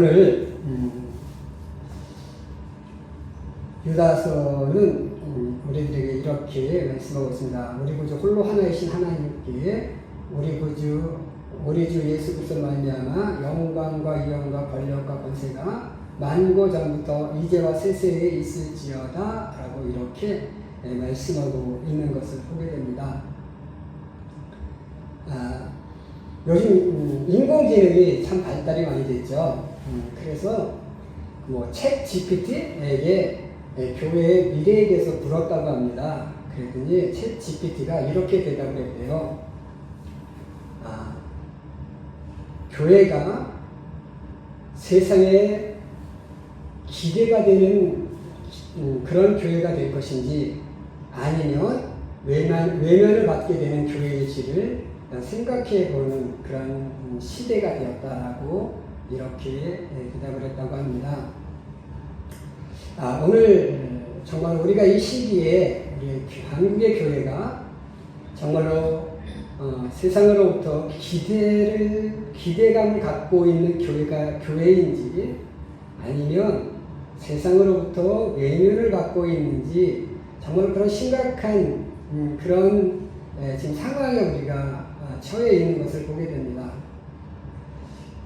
오늘 음, 유다서는 음, 우리들에게 이렇게 말씀하고 있습니다. 우리 구주 홀로 하나이신 하나님께 우리 구주 우리 주 예수 그리스도 말미암아 영광과 위엄과 권력과 권세가 만고 전부터 이제와 세세에 있을지어다라고 이렇게 예, 말씀하고 있는 것을 보게 됩니다. 아, 요즘 음, 인공지능이 참 발달이 많이 됐죠. 음, 그래서 뭐책 GPT에게 예, 교회의 미래에 대해서 물었다고 합니다. 그랬더니 책 GPT가 이렇게 대답을 했대요. 아, 교회가 세상에 기대가 되는 음, 그런 교회가 될 것인지 아니면 외면, 외면을 받게 되는 교회일지를 생각해 보는 그런 시대가 되었다라고 이렇게 예, 대답을 했다고 합니다. 아, 오늘 정말 우리가 이 시기에 한국의 교회가 정말로 어, 세상으로부터 기대를 기대감을 갖고 있는 교회가 교회인지 아니면 세상으로부터 외면을 받고 있는지 정말 그런 심각한 음, 그런 에, 지금 상황에 우리가 아, 처해 있는 것을 보게 됩니다.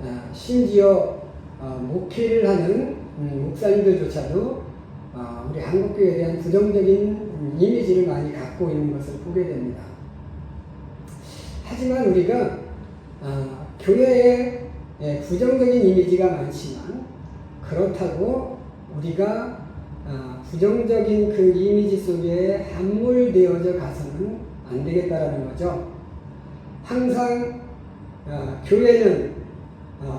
아, 심지어 어, 목회를 하는 음, 목사님들조차도 어, 우리 한국교회에 대한 부정적인 음, 이미지를 많이 갖고 있는 것을 보게 됩니다. 하지만 우리가 아, 교회에 예, 부정적인 이미지가 많지만 그렇다고 우리가 아, 부정적인 그 이미지 속에 함몰되어져 가서는 안 되겠다라는 거죠. 항상 아, 교회는 아,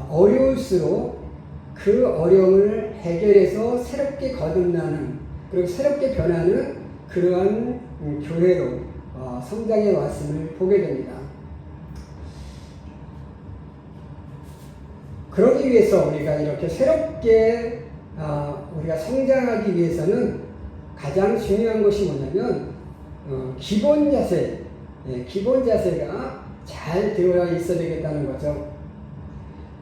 어려울수록 그 어려움을 해결해서 새롭게 거듭나는 그리고 새롭게 변하는 그러한 음, 교회로 어, 성장해 왔음을 보게 됩니다. 그러기 위해서 우리가 이렇게 새롭게 어, 우리가 성장하기 위해서는 가장 중요한 것이 뭐냐면 어, 기본 자세, 예, 기본 자세가 잘 되어 있어야 되겠다는 거죠.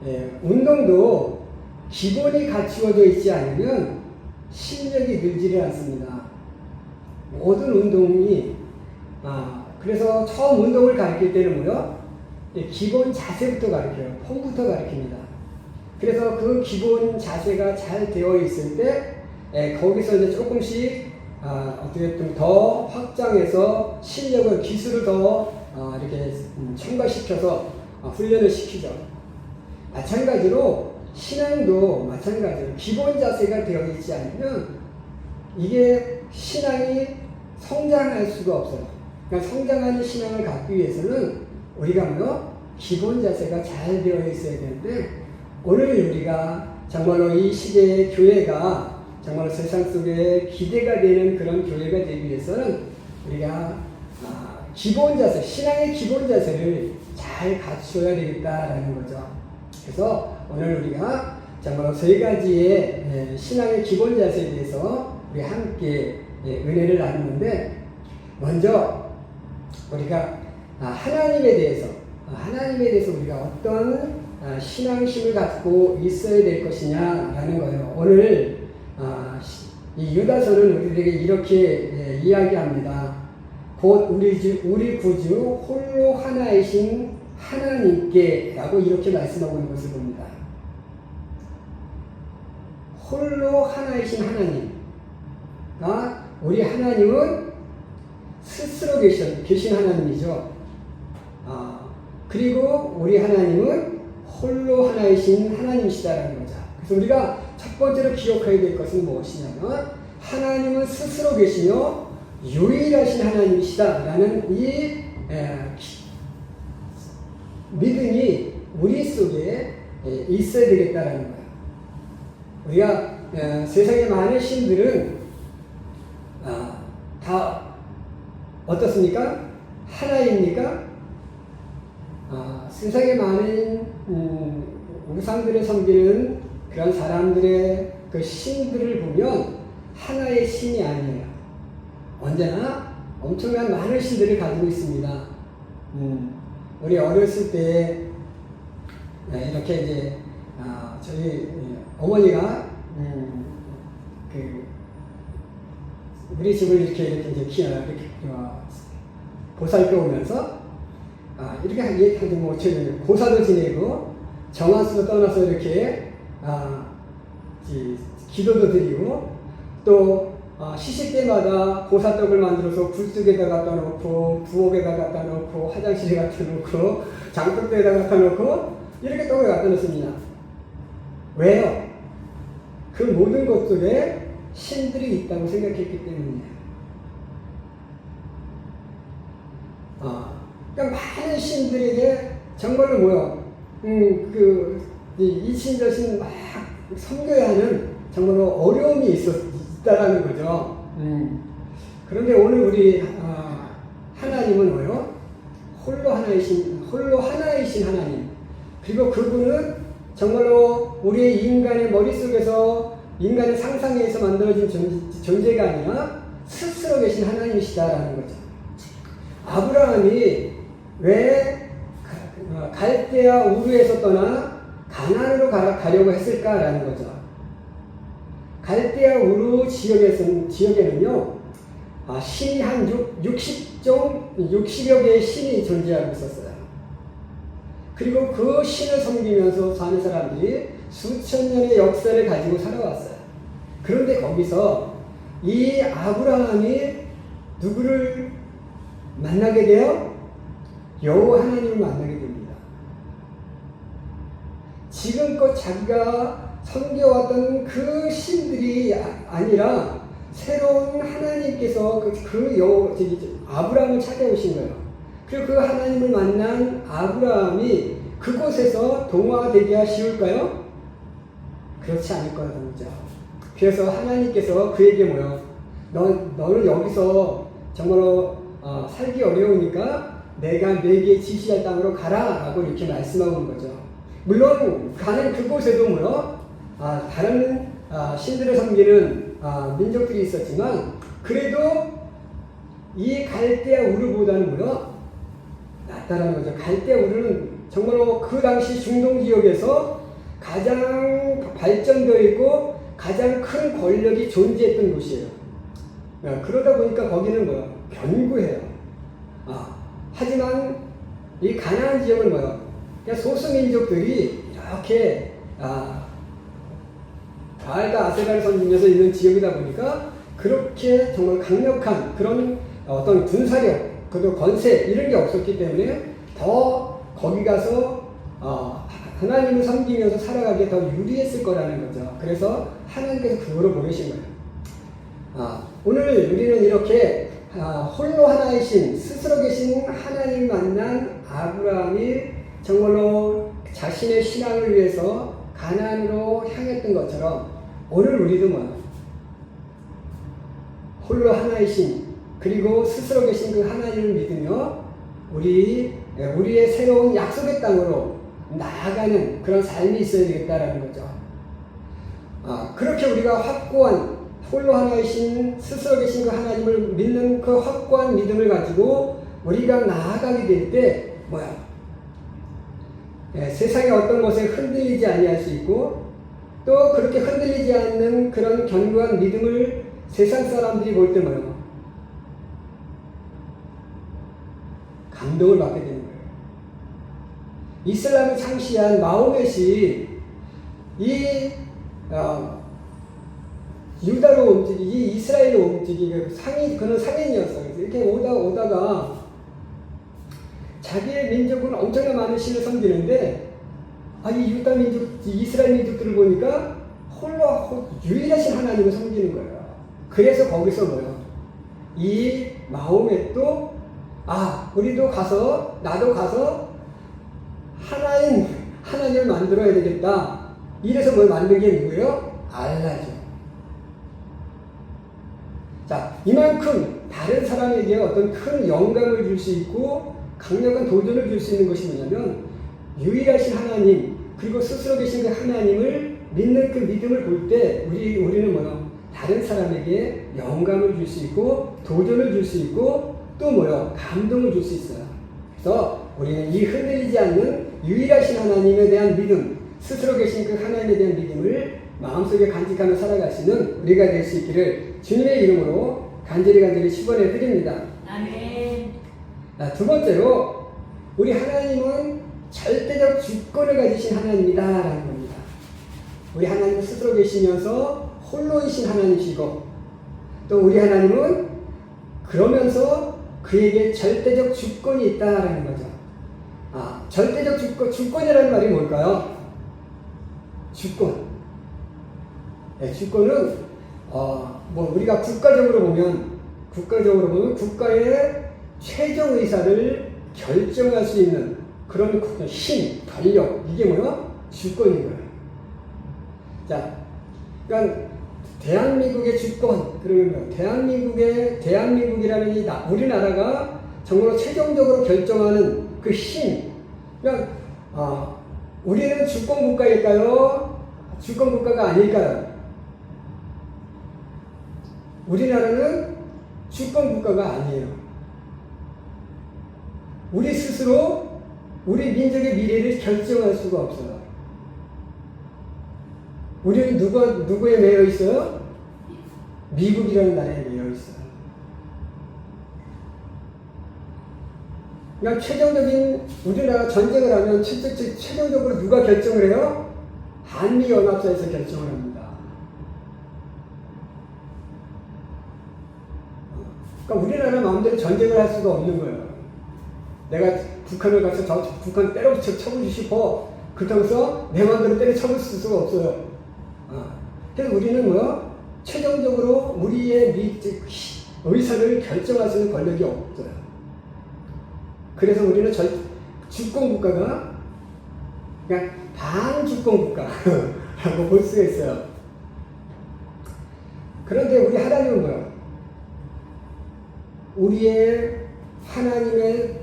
예, 운동도 기본이 갖추어져 있지 않으면 실력이 늘지를 않습니다. 모든 운동이 아, 그래서 처음 운동을 가르칠 때는 뭐요? 예, 기본 자세부터 가르쳐요. 폼부터 가르칩니다. 그래서 그 기본 자세가 잘 되어 있을 때 예, 거기서 이제 조금씩 아, 어떻게 좀 더 확장해서 실력을 기술을 더 어, 이렇게 음, 첨가시켜서 어, 훈련을 시키죠. 마찬가지로 신앙도 마찬가지로 기본 자세가 되어 있지 않으면 이게 신앙이 성장할 수가 없어요. 그러니까 성장하는 신앙을 갖기 위해서는 우리가 뭐요? 기본 자세가 잘 되어 있어야 되는데 오늘 우리가 정말로 이 시대의 교회가 정말 세상 속에 기대가 되는 그런 교회가 되기 위해서는 우리가 아, 기본 자세, 신앙의 기본 자세를 잘 갖춰야 되겠다라는 거죠. 그래서 오늘 우리가 정말 세 가지의 예, 신앙의 기본 자세에 대해서 우리 함께 예, 은혜를 나누는데 먼저 우리가 아, 하나님에 대해서 아, 하나님에 대해서 우리가 어떤 아, 신앙심을 갖고 있어야 될 것이냐라는 거예요. 오늘 이 유다서는 우리들에게 이렇게 예, 이야기합니다. 곧 우리 구주 홀로 하나이신 하나님께라고 이렇게 말씀하고 있는 것을 봅니다. 홀로 하나이신 하나님. 아, 우리 하나님은 스스로 계신, 계신 하나님이죠. 아, 그리고 우리 하나님은 홀로 하나이신 하나님이시다라는 거죠. 그래서 우리가 첫 번째로 기억해야 될 것은 무엇이냐면 하나님은 스스로 계시며 유일하신 하나님이시다라는 이 에, 믿음이 우리 속에 에, 있어야 되겠다라는 거예요. 우리가 에, 세상의 많은 신들은 아, 다 어떻습니까? 하나입니까? 아, 세상에 많은 음, 우상들을 섬기는 그런 사람들의 그 신들을 보면 하나의 신이 아니에요. 언제나 엄청난 많은 신들을 가지고 있습니다. 음, 우리 어렸을 때 네, 이렇게 이제 아, 저희 예, 어머니가 음, 그 우리 집을 이렇게 이렇게 이제 키 이렇게 어, 보살펴 오면서 아, 이렇게 얘기하지 뭐 저희 고사도 지내고 정화수도 떠나서 이렇게 아, 이, 기도도 드리고 또 아, 시식 때마다 보사떡을 만들어서 굴뚝에다 갖다 놓고 부엌에다 갖다 놓고 화장실에 갖다 놓고 장독대에다 갖다 놓고 이렇게 떡을 갖다 놓습니다. 왜요? 그 모든 것 속에 신들이 있다고 생각했기 때문이에요. 아, 그러니까 많은 신들에게 정말로 뭐요? 음, 그, 이, 이 신, 저신 막 섬겨야 하는 정말로 어려움이 있었, 있다라는 거죠. 음. 그런데 오늘 우리, 아, 하나님은 뭐요? 홀로 하나이신, 홀로 하나이신 하나님. 그리고 그분은 정말로 우리의 인간의 머릿속에서 인간의 상상에서 만들어진 존, 존재가 아니라 스스로 계신 하나님이시다라는 거죠. 아브라함이 왜 가- 갈대아 우르에서 떠나 가나안으로 가, 가려고 했을까라는 거죠. 갈대아 우르 지역에서, 지역에는요, 아, 신이 한 6, 60종, 60여 개의 신이 존재하고 있었어요. 그리고 그 신을 섬기면서 사는 사람들이 수천 년의 역사를 가지고 살아왔어요. 그런데 거기서 이 아브라함이 누구를 만나게 돼요? 여호와 하나님을 만나게 됩니다. 지금껏 자기가 섬겨왔던 그 신들이 아- 아니라 새로운 하나님께서 그, 그 여, 아브라함을 찾아오신 거예요. 그리고 그 하나님을 만난 아브라함이 그곳에서 동화되기가 쉬울까요? 그렇지 않을 거라는 거죠. 그래서 하나님께서 그에게 뭐요? 너, 너는 여기서 정말로 어, 살기 어려우니까 내가 내게 지시할 땅으로 가라 라고 이렇게 말씀하고 있는 거죠. 물론 가는 그곳에도 뭐요? 아, 다른 아, 신들을 섬기는 아, 민족들이 있었지만 그래도 이 갈대아 우르보다는 뭐요? 낫다라는 거죠. 갈대아 우르는 정말로 그 당시 중동 지역에서 가장 발전되어 있고 가장 큰 권력이 존재했던 곳이에요. 야, 그러다 보니까 거기는 뭐야? 견고해요. 아, 하지만 이 가나안 지역은 뭐야? 소수민족들이 이렇게 아, 바알과 아세라를 섬기면서 있는 지역이다 보니까 그렇게 정말 강력한 그런 어떤 군사력, 그리고 권세 이런 게 없었기 때문에 더 거기 가서 어, 하나님을 섬기면서 살아가기에 더 유리했을 거라는 거죠. 그래서 하나님께서 그거를 보내신 거예요. 아, 오늘 우리는 이렇게 아, 홀로 하나이신 스스로 계신 하나님 만난 아브라함이 정말로 자신의 신앙을 위해서 가나안으로 향했던 것처럼 오늘 우리도 뭐 홀로 하나이신 그리고 스스로 계신 그 하나님을 믿으며 우리 우리의 새로운 약속의 땅으로 나아가는 그런 삶이 있어야 되겠다라는 거죠. 아, 그렇게 우리가 확고한 홀로 하나이신 스스로 계신 그 하나님을 믿는 그 확고한 믿음을 가지고 우리가 나아가게 될 때 뭐야? 예, 세상의 어떤 것에 흔들리지 아니할 수 있고 또 그렇게 흔들리지 않는 그런 견고한 믿음을 세상 사람들이 볼때 뭐예요? 감동을 받게 되는 거예요. 이슬람이 창시한 마호멧이 이 어, 유다로 움직이기, 이 이스라엘로 움직이기, 상인, 그는 상인이었어요. 이렇게 오다, 오다가 자기의 민족은 엄청나 많은 신을 섬기는데, 아, 이 유다 민족, 이 이스라엘 민족들을 보니까 홀로 홀- 유일하신 하나님을 섬기는 거예요. 그래서 거기서 뭐요? 이 마호멧도, 아, 우리도 가서, 나도 가서 하나인, 하나님을 만들어야 되겠다. 이래서 뭘 만든 게 누구예요? 알라죠. 자, 이만큼 다른 사람에게 어떤 큰 영감을 줄 수 있고 강력한 도전을 줄 수 있는 것이 뭐냐면 유일하신 하나님 그리고 스스로 계신 그 하나님을 믿는 그 믿음을 볼 때 우리 우리는 뭐요? 다른 사람에게 영감을 줄 수 있고 도전을 줄 수 있고 또 뭐요? 감동을 줄 수 있어요. 그래서 우리는 이 흔들리지 않는 유일하신 하나님에 대한 믿음, 스스로 계신 그 하나님에 대한 믿음을 마음속에 간직하며 살아가시는 우리가 될 수 있기를 주님의 이름으로 간절히 간절히 축원해 드립니다. 아멘. 아, 두 번째로 우리 하나님은 절대적 주권을 가지신 하나님이다라는 겁니다. 우리 하나님은 스스로 계시면서 홀로이신 하나님이시고 또 우리 하나님은 그러면서 그에게 절대적 주권이 있다라는 거죠. 아, 절대적 주권, 주권이라는 말이 뭘까요? 주권. 네, 주권은 어, 뭐 우리가 국가적으로 보면 국가적으로 보면 국가의 최종 의사를 결정할 수 있는 그런 힘, 권력 이게 뭐야? 주권인 거예요. 자, 그러니까 대한민국의 주권 그러면 뭐 대한민국의 대한민국이라는 이 나, 우리나라가 정말로 최종적으로 결정하는 그 힘. 그러니까 아, 우리는 주권 국가일까요? 주권 국가가 아닐까요? 우리나라는 주권 국가가 아니에요. 우리 스스로 우리 민족의 미래를 결정할 수가 없어요. 우리는 누가, 누구에 매여 있어요? 미국이라는 나라에 매여 있어요. 그러니까 최종적인 우리나라 전쟁을 하면 최종적으로 누가 결정을 해요? 한미연합사에서 결정을 합니다. 그러니까 우리나라 마음대로 전쟁을 할 수가 없는 거예요. 내가 북한을 가서 저 북한 때려쳐 쳐보고 싶어. 그렇다고 내 마음대로 때려 쳐볼 수가 없어요. 어. 그래서 우리는 뭐 최종적으로 우리의 미, 의사를 결정할 수 있는 권력이 없어요. 그래서 우리는 절, 주권 국가가 그냥 반주권 국가라고 볼 수가 있어요. 그런데 우리 하나님은 뭐야? 우리의 하나님의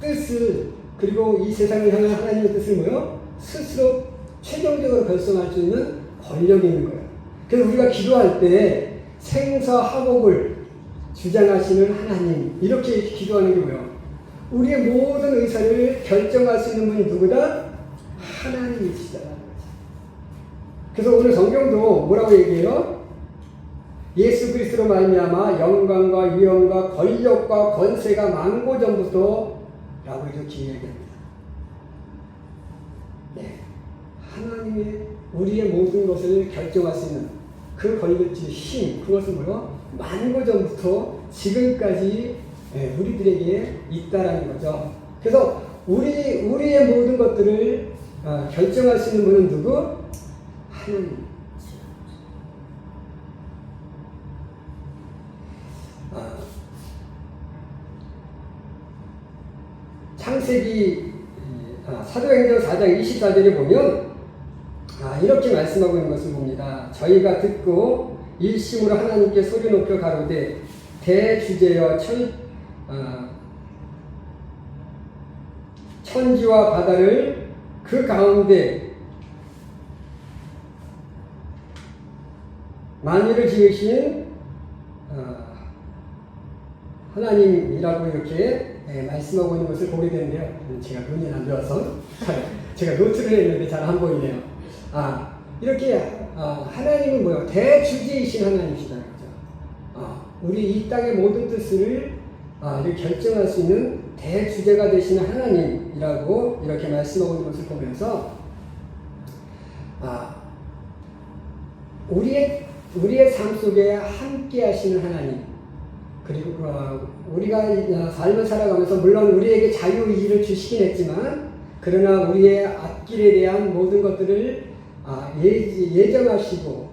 뜻을 그리고 이 세상을 향한 하나님의 뜻을 뭐요? 스스로 최종적으로 결정할 수 있는 권력이 있는 거예요. 그래서 우리가 기도할 때 생사화복을 주장하시는 하나님 이렇게 기도하는 게 뭐예요? 우리의 모든 의사를 결정할 수 있는 분이 누구다? 하나님이시다라는 거죠. 그래서 오늘 성경도 뭐라고 얘기해요? 예수 그리스도로 말미암아 영광과 위엄과 권력과 권세가 만고 전부터 라고 이렇게 얘기합니다. 네. 하나님의 우리의 모든 것을 결정할 수 있는 그 권력의 힘, 그것은 뭐요? 만고 전부터 지금까지 예, 우리들에게 있다라는 거죠. 그래서 우리 우리의 모든 것들을 어, 결정할 수 있는 분은 누구? 하나님. 4세기 아, 사도행전 4장 24절에 보면 아, 이렇게 말씀하고 있는 것을 봅니다. 저희가 듣고 일심으로 하나님께 소리 높여 가로되 대주제여 천, 아, 천지와 바다를 그 가운데 만유를 지으신 아, 하나님이라고 이렇게 예, 말씀하고 있는 것을 보게 되는데요. 제가 눈이 안 좋아서 제가 노트를 했는데 잘 안 보이네요. 아 이렇게 아, 하나님은 뭐요? 대주제이신 하나님이시다 그죠? 아, 우리 이 땅의 모든 뜻을 아, 이렇게 결정할 수 있는 대주제가 되시는 하나님이라고 이렇게 말씀하고 있는 것을 보면서 아, 우리의 우리의 삶 속에 함께 하시는 하나님 그리고 어, 우리가 삶을 살아가면서 물론 우리에게 자유의지를 주시긴 했지만 그러나 우리의 앞길에 대한 모든 것들을 아, 예, 예정하시고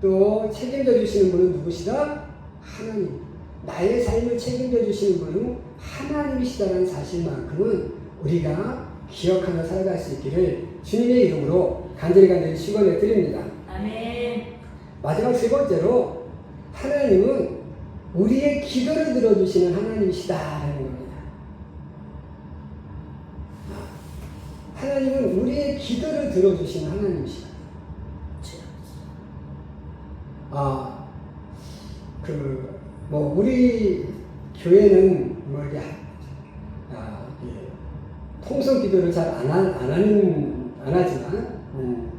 또 책임져 주시는 분은 누구시다? 하나님. 나의 삶을 책임져 주시는 분은 하나님이시다는 사실만큼은 우리가 기억하며 살아갈 수 있기를 주님의 이름으로 간절히 간절히 축원해 드립니다. 아멘. 마지막 세 번째로 하나님은 우리의 기도를 들어주시는 하나님이시다라는 겁니다. 하나님은 우리의 기도를 들어주시는 하나님이시다. 아, 그, 뭐, 우리 교회는 뭐, 이게, 아, 예, 통성 기도를 잘 안, 안 하는, 안 하지만, 음,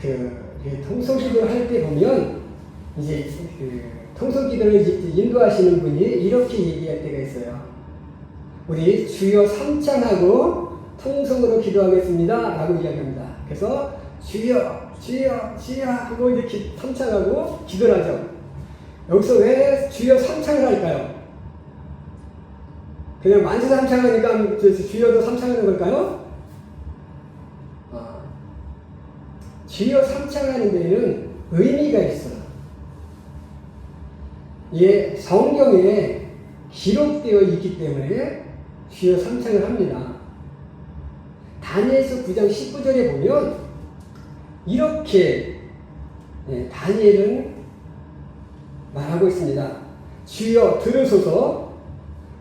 그, 그 통성 기도를 할 때 보면 이제 그 통성기도를 인도하시는 분이 이렇게 얘기할 때가 있어요. 우리 주여 삼창하고 통성으로 기도하겠습니다. 라고 이야기합니다. 그래서 주여, 주여, 주여 하고 이렇게 삼창하고 기도를 하죠. 여기서 왜 주여 삼창을 할까요? 그냥 만세 삼창하니까 주여도 삼창하는 걸까요? 아, 주여 삼창하는 데에는 의미가 있어요. 예, 성경에 기록되어 있기 때문에 주여 삼창을 합니다. 다니엘서 9장 19절에 보면 이렇게 예, 다니엘은 말하고 있습니다. 주여 들으소서,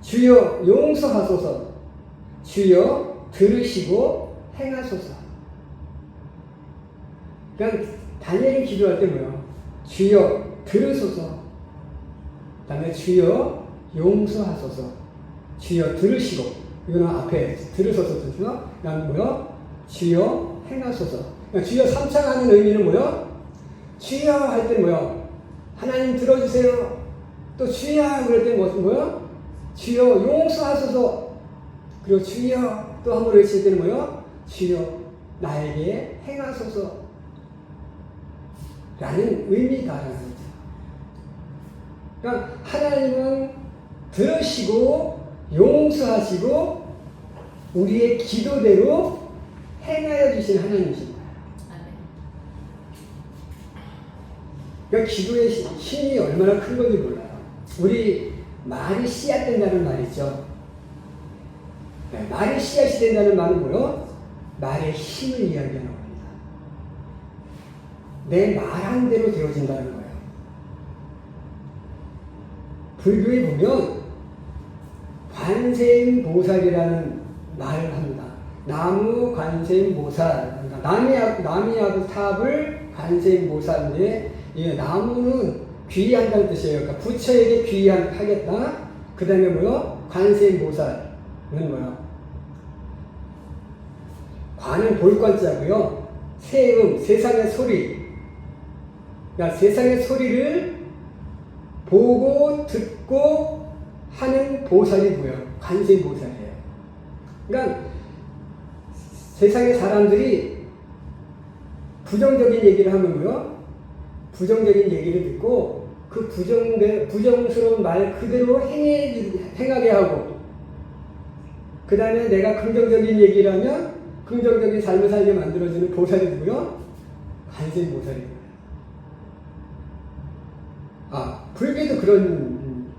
주여 용서하소서, 주여 들으시고 행하소서. 그러니까 다니엘이 기도할 때 뭐요? 주여 들으소서, 그 다음에 주여 용서하소서, 주여 들으시고 이거는 앞에 들으소서 뜻이요. 그다음 뭐요? 주여 행하소서. 그러니까 주여 삼창하는 의미는 뭐요? 주여 할 때 뭐요? 하나님 들어주세요. 또 주여 그럴 때 뭐, 뭐요? 주여 용서하소서. 그리고 주여 또 한 번 외칠 때는 뭐요? 주여 나에게 행하소서. 라는 의미다라는. 그러니까 하나님은 들으시고 용서하시고 우리의 기도대로 행하여 주신 하나님이십니다. 그러니까 기도의 시- 힘이 얼마나 큰 건지 몰라요. 우리 말이 씨앗 된다는 말 있죠. 네, 말이 씨앗이 된다는 말은 뭐요? 말의 힘을 이야기하는 겁니다. 내 말한 대로 되어진다는 거 불교에 보면 관세음 보살이라는 말을 합니다. 나무 관세음 보살. 그러니까 남이야부 탑을 관세음 보살인데, 이 나무는 귀한다는 뜻이에요. 그러니까 부처에게 귀한 하겠다. 그 다음에 뭐요? 관세음 보살은 뭐요? 관은 볼관자고요. 세음, 세상의 소리. 그러니까 세상의 소리를 보고 듣고 하는 보살이 뭐예요? 관세음 보살이에요. 그러니까 세상의 사람들이 부정적인 얘기를 하면 뭐요? 부정적인 얘기를 듣고 그 부정, 부정스러운 말 그대로 행해, 행하게 하고 그 다음에 내가 긍정적인 얘기를 하면 긍정적인 삶을 살게 만들어주는 보살이 누구요? 관세음 보살이에요. 아, 불교도 그런 음,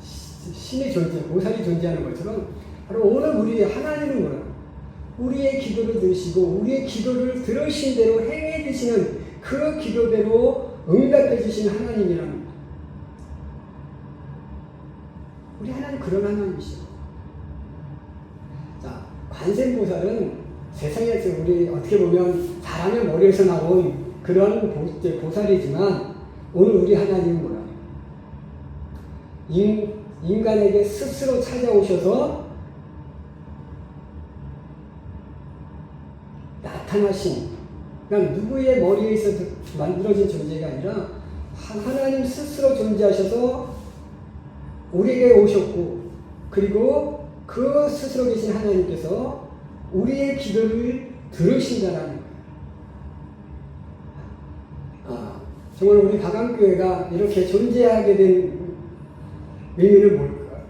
신이 존재, 보살이 존재하는 것처럼 바로 오늘 우리 하나님은? 우리의 기도를 들으시고 우리의 기도를 들으신 대로 행해 주시는 그 기도대로 응답해 주신 하나님이라는. 우리 하나님 그런 하나님이시죠. 자, 관세음보살은 세상에서 우리 어떻게 보면 사람의 머리에서 나온 그런 보살이지만 오늘 우리 하나님은 뭐야? 인, 인간에게 스스로 찾아오셔서 나타나신 그러니까 누구의 머리에서 만들어진 존재가 아니라 하- 하나님 스스로 존재하셔서 우리에게 오셨고 그리고 그 스스로 계신 하나님께서 우리의 기도를 들으신다라는 거예요. 아, 정말 우리 가강교회가 이렇게 존재하게 된 의미는 뭘까?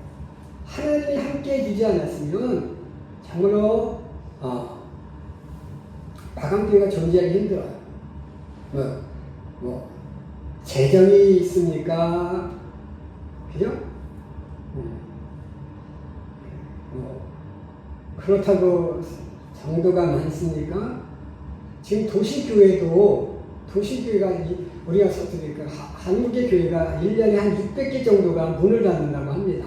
하나님이 함께 해주지 않았으면 정말로 아, 가강교회가 존재하기 힘들어요. 뭐, 뭐 재정이 있습니까? 그죠? 음. 뭐 그렇다고 정도가 많습니까? 지금 도시교회도 도시교회가 이- 우리가 서투니까 한국의 교회가 1년에 한 600개 정도가 문을 닫는다고 합니다.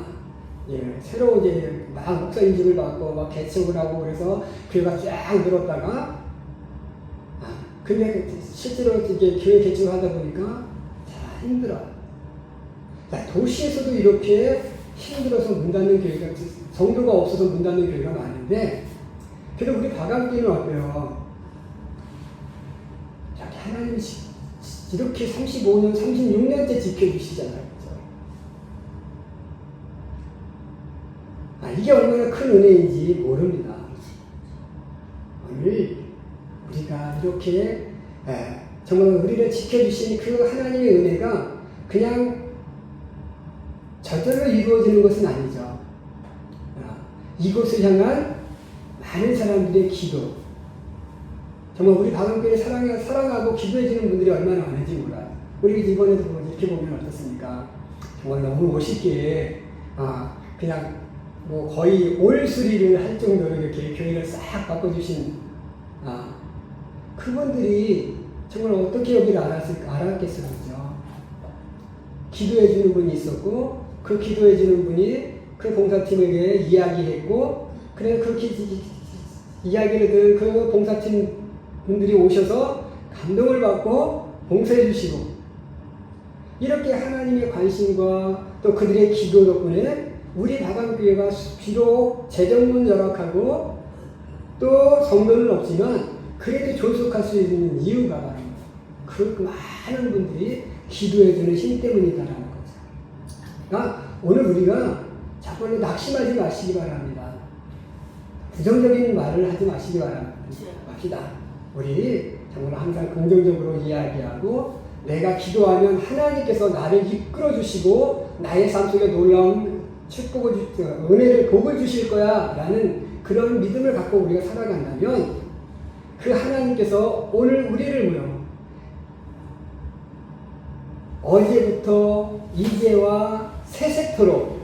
예, 새로 이제 막 목사 인증을 받고 막 개척을 하고 그래서 교회가 쫙 늘었다가 아, 근데 실제로 이제 교회 개척을 하다 보니까 자 힘들어요. 자, 도시에서도 이렇게 힘들어서 문 닫는 교회가 정도가 없어서 문 닫는 교회가 많은데 그래도 우리 바감교회는 어때요? 하나님이 지- 지- 이렇게 35년, 36년째 지켜주시잖아요. 아, 이게 얼마나 큰 은혜인지 모릅니다. 오늘 우리가 이렇게 에, 정말 우리를 지켜주신 그 하나님의 은혜가 그냥 절대로 이루어지는 것은 아니죠. 아, 이곳을 향한 많은 사람들의 기도. 정말 우리 바람교회 사랑하, 사랑하고 기도해주는 분들이 얼마나 많은지 몰라요. 우리 이번에도 이렇게 보면 어떻습니까? 정말 너무 멋있게, 아, 그냥 뭐 거의 올 수리를 할 정도로 이렇게 교회를 싹 바꿔주신, 아, 그분들이 정말 어떻게 여기를 알았을까, 알았겠어요. 그죠? 기도해주는 분이 있었고, 그 기도해주는 분이 그 봉사팀에게 이야기했고, 그래, 그 기, 기- 이야기를 들은 그 봉사팀 분들이 오셔서 감동을 받고 봉사해 주시고, 이렇게 하나님의 관심과 또 그들의 기도 덕분에 우리 다방교회가 비록 재정문 열악하고 또 성도는 없지만 그래도 존속할 수 있는 이유가 그 많은 분들이 기도해 주는 힘 때문이다라는 거죠. 그러니까 오늘 우리가 자꾸 낙심하지 마시기 바랍니다. 부정적인 말을 하지 마시기 바랍니다. 맙시다. 우리 정말 항상 긍정적으로 이야기하고 내가 기도하면 하나님께서 나를 이끌어 주시고 나의 삶 속에 놀라운 축복을 주, 어, 은혜를 복을 주실 거야라는 그런 믿음을 갖고 우리가 살아간다면 그 하나님께서 오늘 우리를 뭐요? 어제부터 이제와 새색토록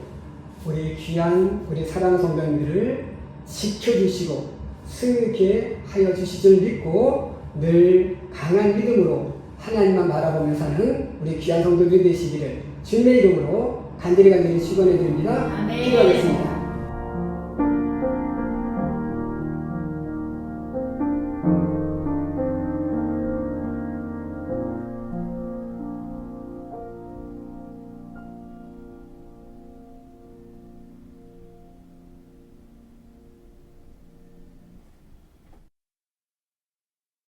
우리 귀한 우리 사랑 성도님들을 지켜주시고 승리케 하여 주실 줄 믿고 늘 강한 믿음으로 하나님만 바라보며 사는 우리 귀한 성도들 되시기를 주님의 이름으로 간절히 간절히 축원해 드립니다. 기도하겠습니다.